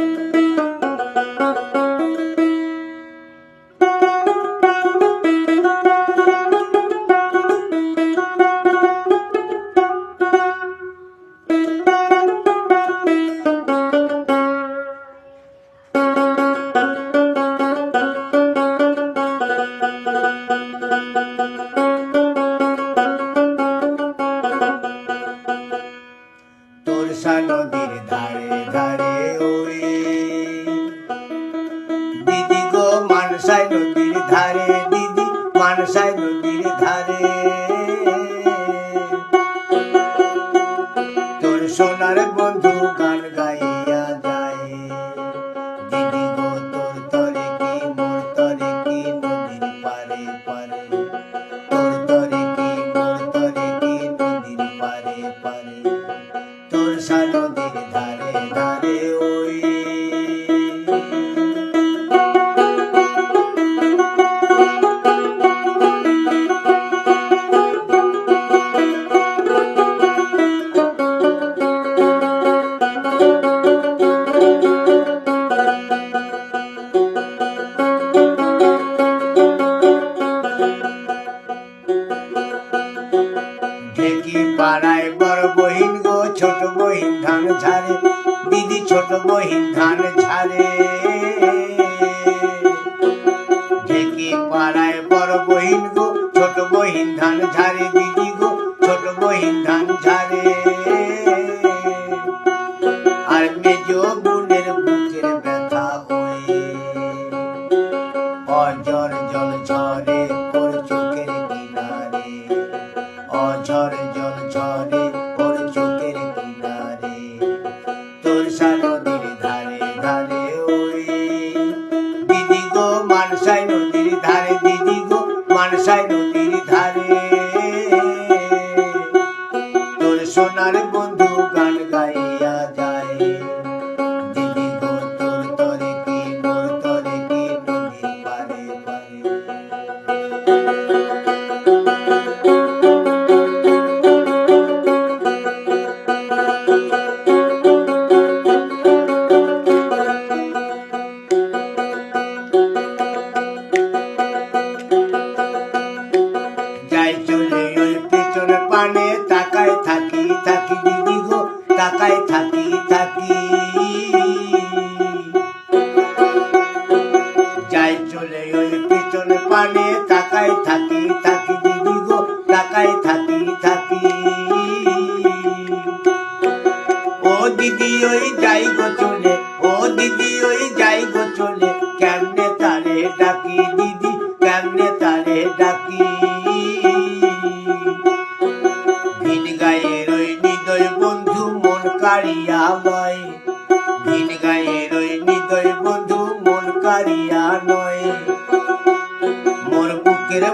Música বড় বহিন গো, ছোট বহিন ধান ঝাড়ে দিদি ছোট বহিন ধান ঝাড়ে। ঢেকি পাড়ায় বড় বহিন গো, ছোট বহিন ধান ঝাড়ে দিদি গো, ছোট বহিন ধান ঝাড়ে। আর বুকের ব্যথা হয়ে অজর জল ঝরে। তোর নদীর ধারে ধারে ওই দিদি গো মানসাই নদীর ধারে দিদি গো মানসাই নদীর তাকায় থাকি থাকি দিদি গো তাকায় থাকি থাকি। ও দিদি ওই যাই গো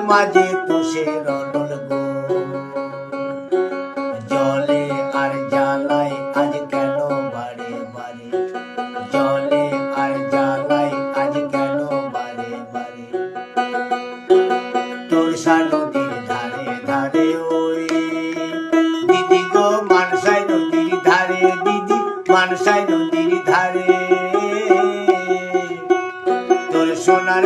মাঝে তোষের অডল জলে আর জ্বালায় আজ কেন বারে বারে? জলে আর জ্বালায় আজ কেন বারে বারে? তোর নদীর ধারে ধারে ওই দিদি গো, মানসাই নদীর ধারে, দিদি মানসাই নদীর ধারে। তোর সোনার